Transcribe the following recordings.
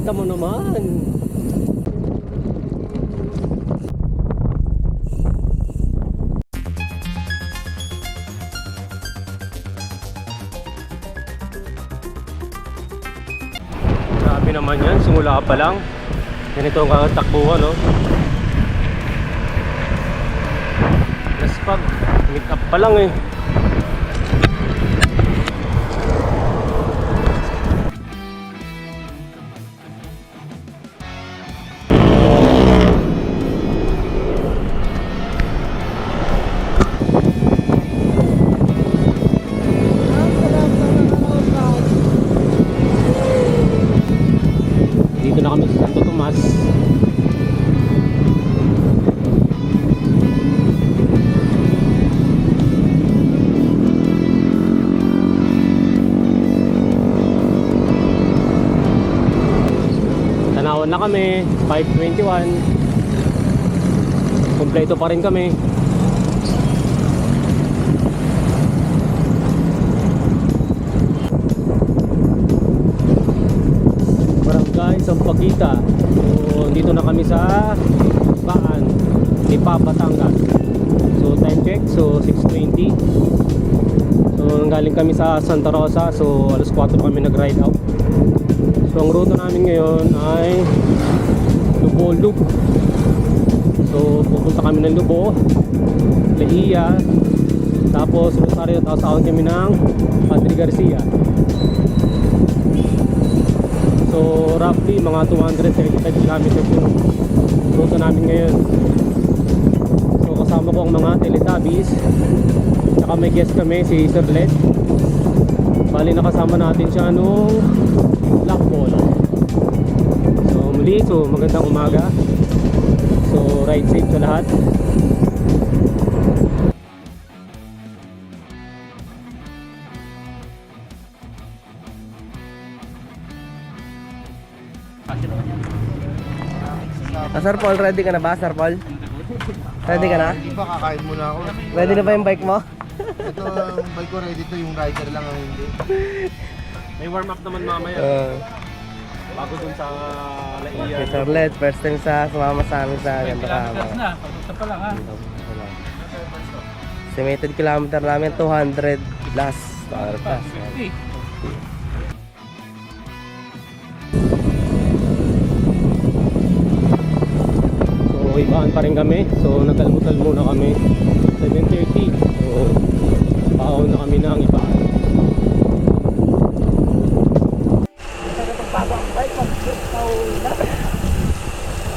Kita mo naman. Grabe naman yan, simula pa lang. Ganito ang takbuhan, no? Yes, pag meet up pa lang eh. Na kami, 521. Kompleto pa rin kami. Barangay Sampaguita. So, dito na kami sa Baan, Lipa, Batangas. So, time check. So, 6.20. So, galing kami sa Santa Rosa. So, alas 4 na kami nag-ride out. So, ang ruta namin ngayon ay Lubo Loop. So, pupunta kami ng Lubo, Leia, tapos Rosario, tapos awan kami ng Padre Garcia. So roughly mga 235 kilometers yung ruta namin ngayon. So kasama ko ang mga Teletubbies. Saka may guest kami si Sir Led. Bali nakasama natin siya nung muli, so magandang umaga. So ride safe sa lahat. Ah, Sir Paul, ready ka na ba, Sir Paul? Ready ka na? Hindi pa kakain muna ako. Ready na ba yung bike mo? Ito ang bike ko ready to, yung rider lang ang hindi. May warm up naman mamaya. Uh, Bago dun sa Laia. Sir Led, first time sa sumama sa amin sa Ganda Kama. na, papunta pa lang ha. Estimated kilometer namin, 200 plus. 200 plus. 50. So ibaan pa rin kami. So nag-almutal muna kami. 7.30. So pahaw na kami ng ibaan.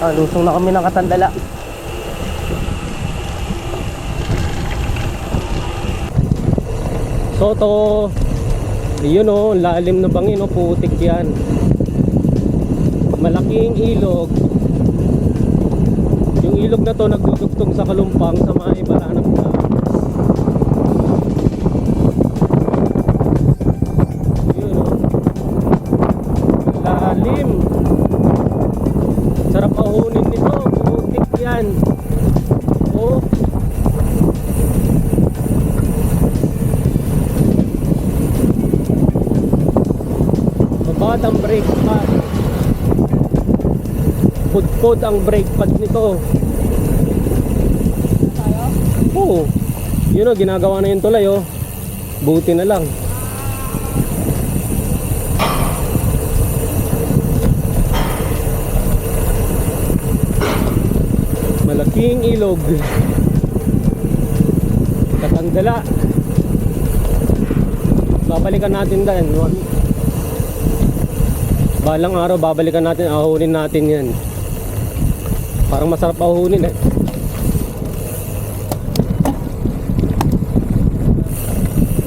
Ah, lusong na kami ng katandala. Soto. Yun o, lalim na bangin o, putik yan. Malaking ilog. Yung ilog na to nagdudugtong sa kalumpang sa mga ibalanang na. Ang brake pad. Pudpud ang brake pad nito. Oo. Yun o, ginagawa na yung tulay oh. Buti na lang. Malaking ilog. Katandala. Babalikan natin din. Balang araw babalikan natin, ahunin natin yan. Parang masarap ahunin eh.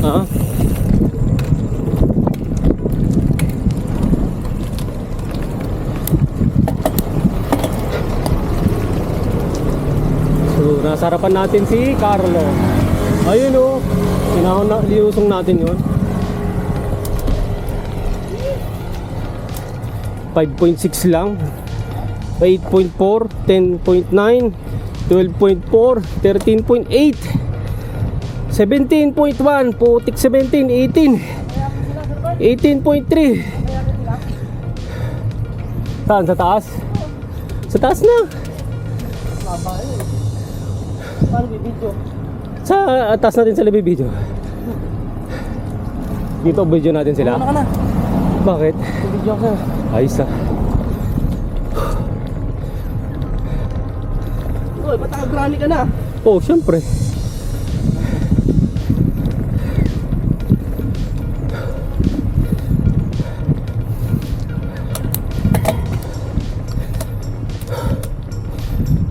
Ah? So, nasa harapan natin si Carlo. Ayun oh. Sinahon na, liusong natin yun. 5.6 lang 8.4 10.9 12.4 13.8 17.1 putik 17 18 18.3 Saan? Sa taas? Sa taas na. Sa taas natin sila bibidyo. Dito video natin sila. Ano? Bakit? Bibidyo ka. Ayos na. Uy, ba't nakagrani ka na? Oh, syempre.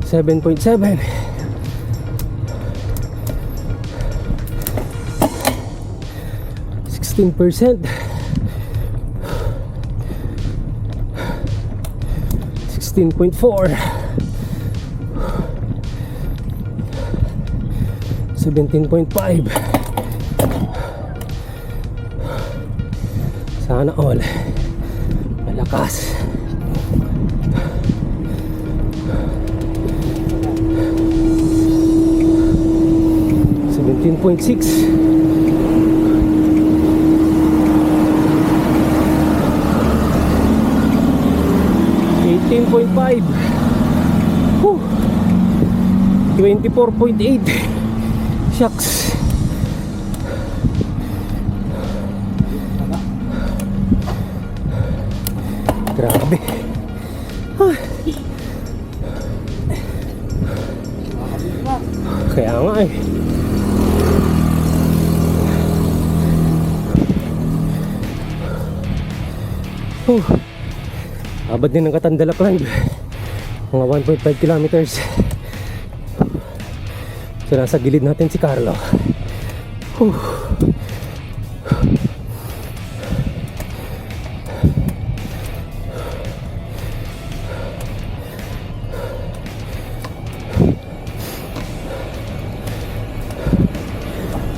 Seven point seven. Sixteen percent. Sixteen point four. 17.5 Sana all Malakas Seventeen point six. Eighteen point five. Twenty-four point eight. Shucks. Grabe. Ah. Kaya nga eh. Abad din ng Katandala climb. Mga 1.5 kilometers. So nasa gilid natin si Carlo. Whew.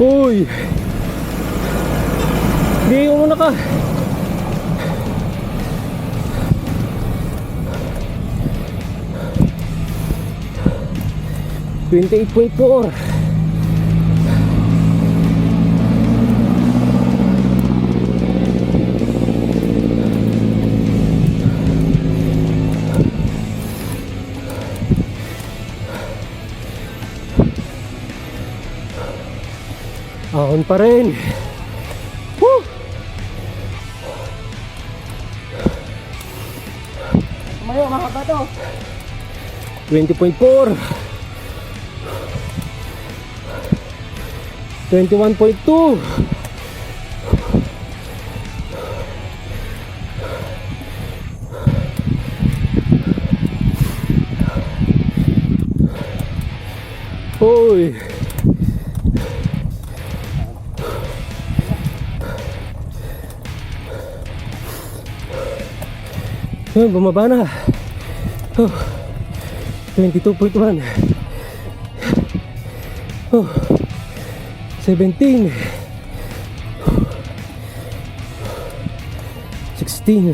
Uy! 28.4 Ahon pa rin. Woo! Tumayo mga kabato. 20.4 21.2 Uy Ayun, bumaba na. Oh. 22.1 oh, 17 16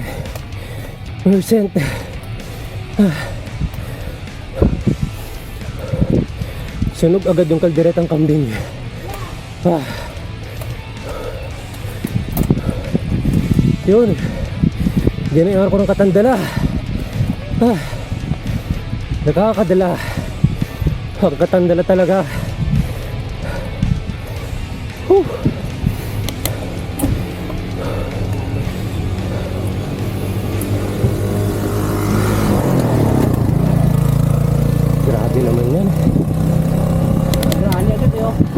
percent sunog agad yung kalderetang kambing ah. yun ginayar ko ng katandala ah Nakakadala. Ang katandala talaga.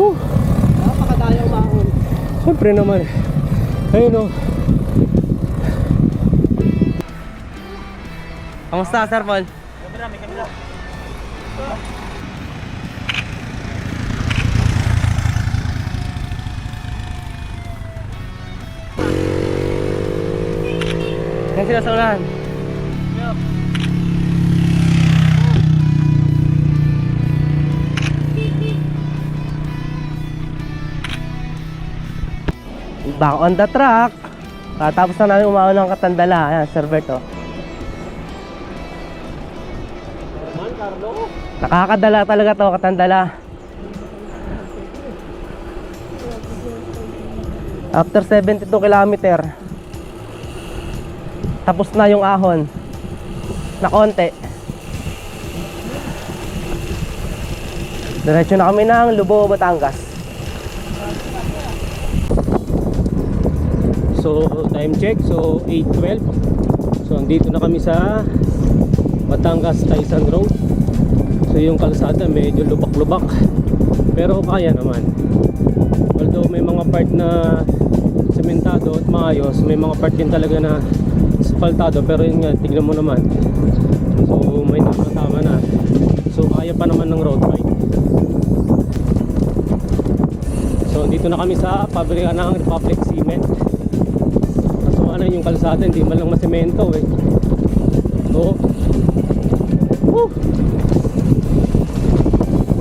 Whew. Napakadayang mahon. Siyempre naman. Ayun o. Kamusta, Sir Paul? Yan sila sa unahan. Back on the track. Katapos na namin umahon ng Katandala. Ayan, Sir Berto. Nakakadala talaga to, Katandala. After 72 kilometer, tapos na yung ahon. na konti. Diretso na kami ng Lubo, Batangas. So, time check. So, 8.12. So, andito na kami sa Batangas Taysan Road. So, yung kalsada medyo lubak-lubak. Pero kaya naman. Although may mga part na sementado at maayos, may mga part din talaga na asfaltado. Pero yun nga, tignan mo naman. So, may tama-tama na. So, kaya pa naman ng road bike. So, dito na kami sa pabrika ng Republic Cement. Kalsada, hindi man lang masemento eh. So, Woo!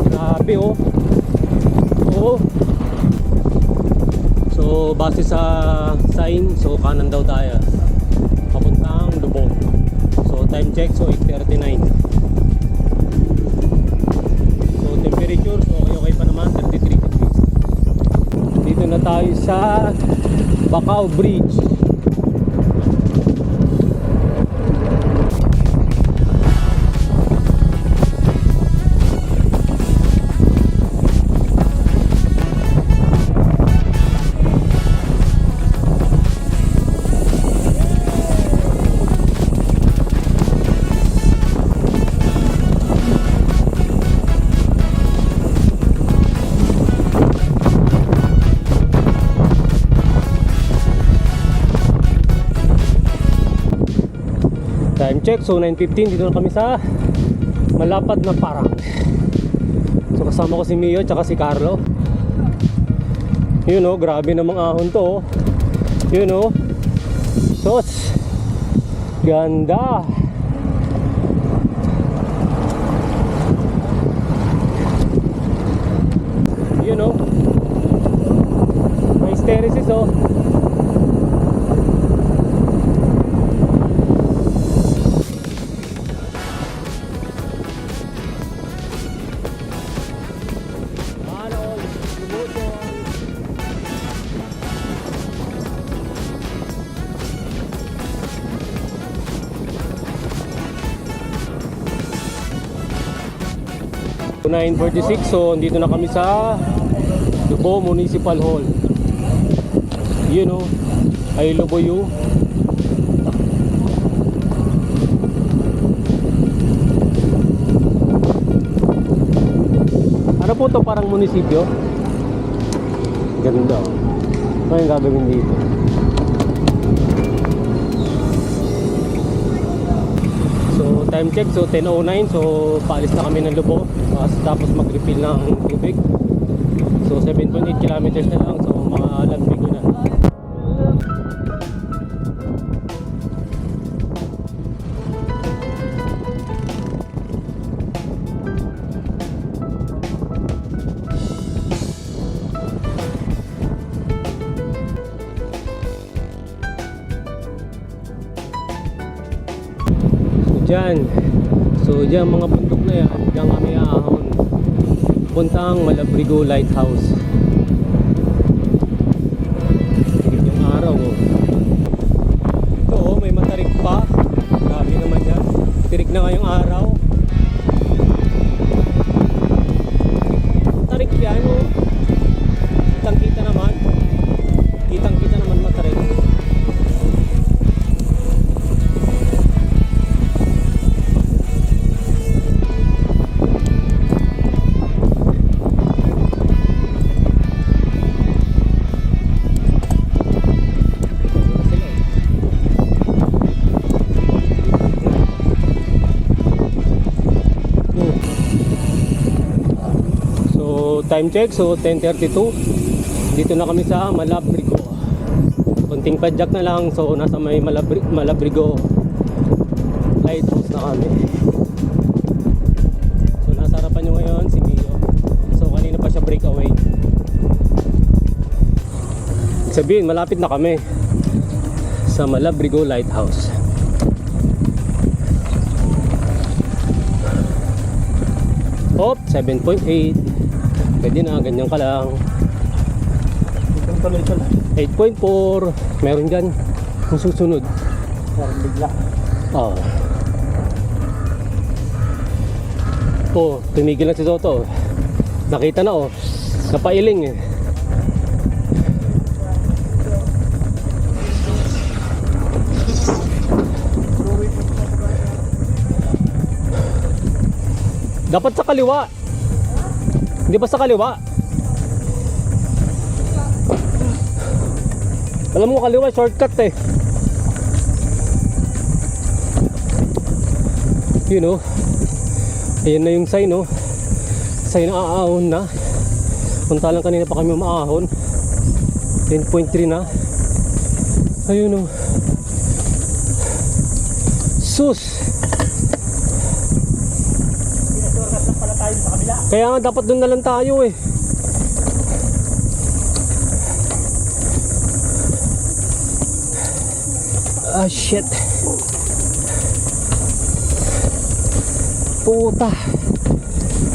Grabe oh. Oo. So, base sa sign, so kanan daw tayo. Papuntang Lubog. So, time check, so 8.39. So, temperature, so okay pa naman, 33 degrees. Dito na tayo sa Bacau Bridge. Check, so 9.15 dito na kami sa malapad na parang. So kasama ko si Mio at si Carlo. Yun oh, grabe namang ahon to oh. Yun oh. Sos. Ganda. Yun oh. May steresis oh. 0946. So, dito na kami sa Lubo Municipal Hall. You oh. know, ay Lubo you. Ano po to parang munisipyo? Ganda. Oh. Ano yung gagawin dito? time check so 10.09 so paalis na kami ng Lubo tapos tapos mag-refill ng tubig. So 7.8 kilometers na lang. So mga Lambigo na. Dyan. So dyan mga bundok na yan. Diyan kami Puntang Malabrigo Lighthouse time check, so 10.32 Dito na kami sa Malabrigo. Kunting padjak na lang, so nasa may Malabri Malabrigo Lighthouse na kami. So nasa harapan nyo ngayon si Mio. So kanina pa siya breakaway. Sabihin, malapit na kami Sa Malabrigo Lighthouse. Hop, 7.8 Pwede na, ganyan ka lang Itong tuloy ito na. 8.4 Meron dyan Kung susunod Parang bigla. Oo Oh, tumigil na si Toto. Nakita na oh. Napailing eh. Dapat sa kaliwa. Hindi ba sa kaliwa? Alam mo kaliwa, shortcut eh. You know. Ayan na yung sign, no? Sign na aahon na. Punta lang kanina pa kami umaahon. 10.3 na. Ayun, no. Sus! Kaya nga dapat doon na lang tayo eh. Ah, shit. Puta.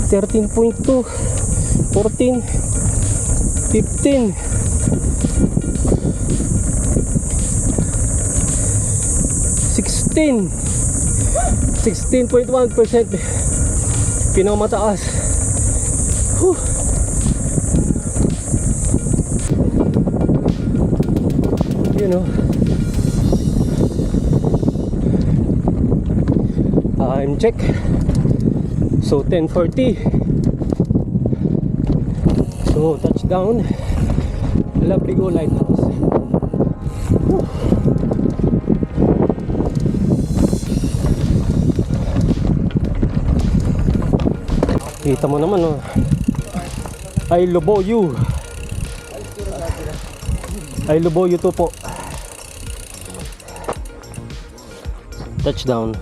13.2 14 15 16 16.1% pinakamataas Whew. you know time check so 10.40 so touchdown Labrigo Lighthouse Whew. Kita mo naman oh. I lubo you. I lubo you to po. Touchdown.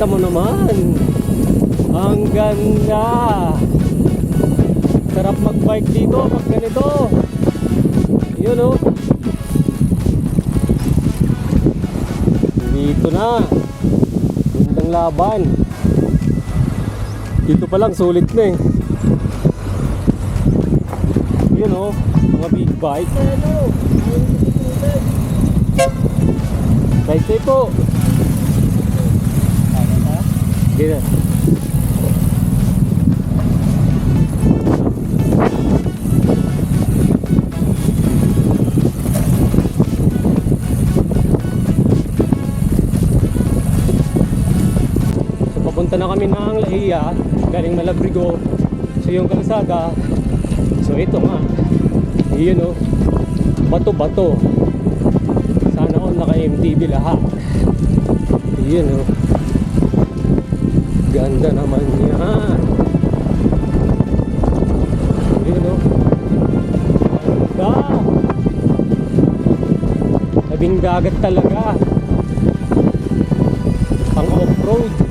Kita mo naman. Ang ganda. Sarap mag-bike dito pag ganito. Yun oh. Dito na. Gandang laban. Dito pa lang sulit na eh. Yun oh. Mga big bike. Bike tayo po. Dito. So papunta na kami ng Laia, galing Malabrigo. So yung kalsada, so ito nga. Yun oh. Bato-bato. Sana all naka MTV lahat. Yun oh. Ganda naman yan. Yun oh. Ganda. Labing dagat talaga. Pang off-road.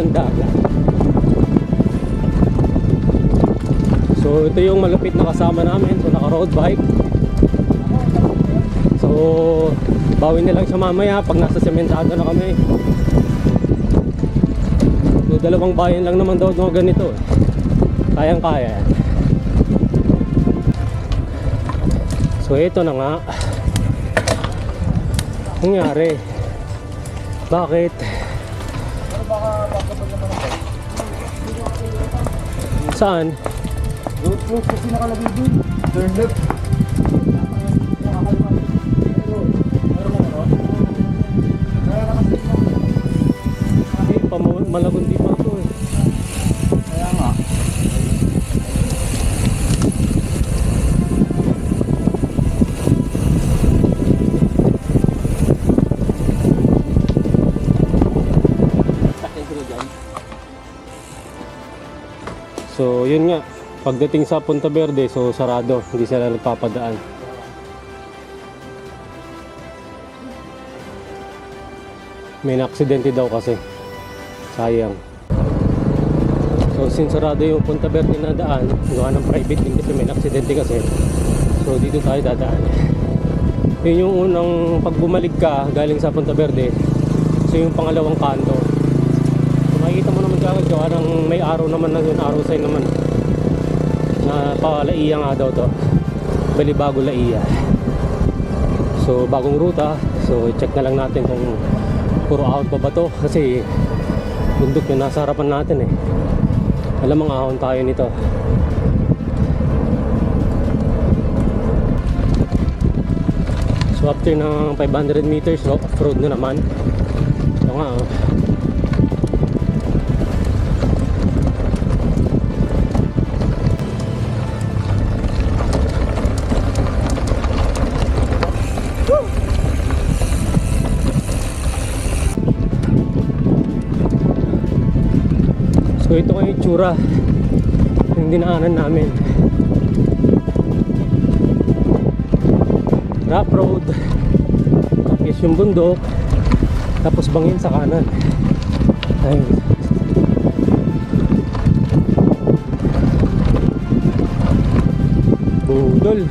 Ng dagat. So ito yung malapit na kasama namin. So naka road bike. So bawin na lang siya mamaya pag nasa sementado na kami. So dalawang bayan lang naman daw no ganito. eh. Kayang kaya. So ito na nga. Nangyari. Bakit? Saan? Road close kasi nakalagay dun. Turn left. Eh, yun nga. Pagdating sa Punta Verde, so sarado. Hindi sila nagpapadaan. May na-aksidente daw kasi. Sayang. So, since sarado yung Punta Verde na daan, gawa ng private din kasi may na-aksidente kasi. So, dito tayo dadaan. Yun yung unang pag bumalik ka galing sa Punta Verde. So, yung pangalawang kanto. So, makikita mo naman kagad gawa may araw naman na yun, araw sign naman. Na palaiya nga daw to. Balibago laiya. So, bagong ruta. So, check na lang natin kung puro ahon pa ba to. Kasi, bundok yung nasa harapan natin eh. Alam mga ahon tayo nito. So after ng 500 meters ro- off-road na naman. Ito nga So ito nga yung tsura yung dinaanan namin. Rough road. Tapos yung bundok. Tapos bangin sa kanan. Ayun. Budol.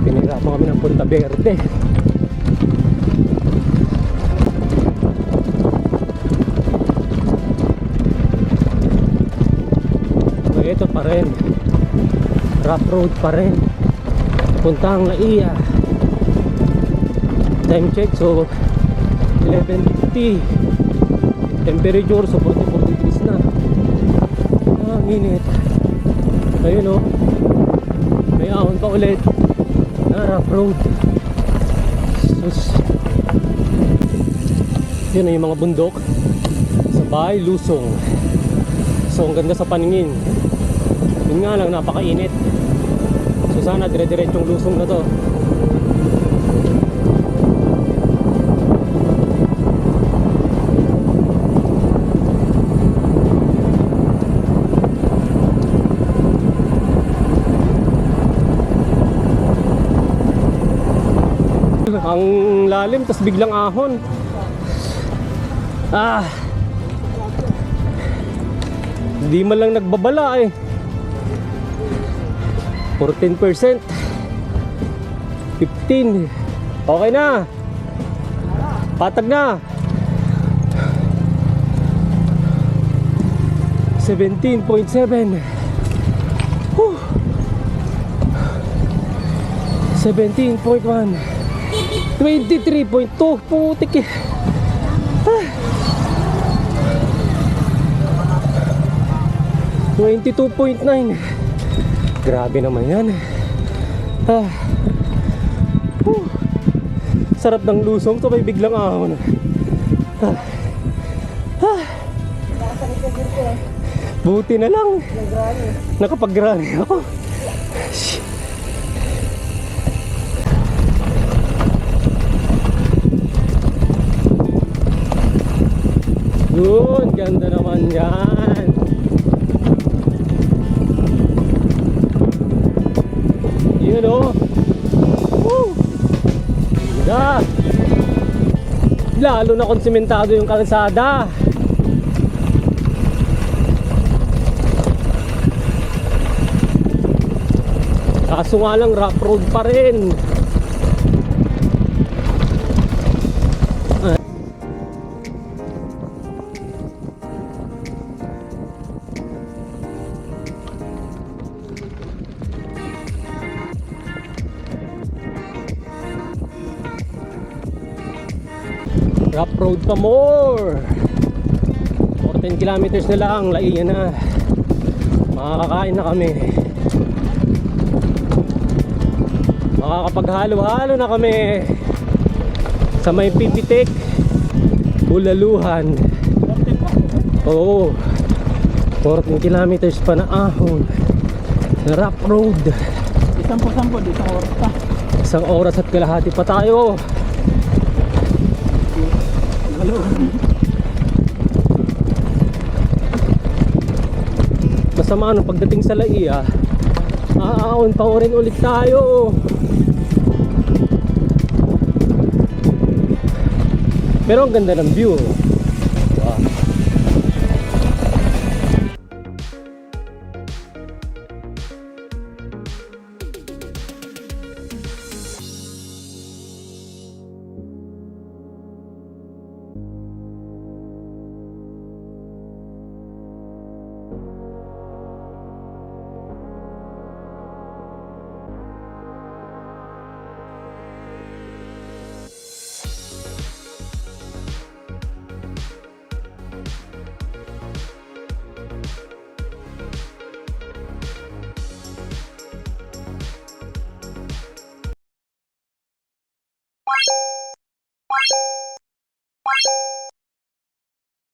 Pinirapan kami ng Punta Verde. Rough road pa rin. Puntang Laiya. Time check so 11.50 Temperature so 44 degrees na. Ah, ang init. Ayun oh. May ahon pa ulit. Na rough road. Sus. Yun yung mga bundok. Sabay, Lusong. So ang ganda sa paningin. Yun nga lang, napakainit. So sana dire-diretsong lusong na to. Ang lalim, tas biglang ahon. Ah. Hindi man lang nagbabala eh. 14%. 15. Okay na. Patag na. 17.7. Whew. 17.1. 23.2. Putik eh. Ah. 22.9 Grabe naman yan ah. Whew. Sarap ng lusong may biglang ahon ah. Ah. Buti na lang Nakapag-granny ako Shh. Yun, ganda naman yan Lalo na kung simentado yung kalsada. Kaso nga lang rough road pa rin. Rough road pa more. 10 kilometers na lang, laiyan na. Makakakain na kami. Makakapaghalo-halo na kami sa may pipitik, bulaluhan. Oo. 14 kilometers pa na ahon. Na rough road. Isang po sampo, di isang oras pa. Isang oras at kalahati pa tayo. Masama ano pagdating sa Laia. Aaon pa rin ulit tayo. Pero ang ganda ng view.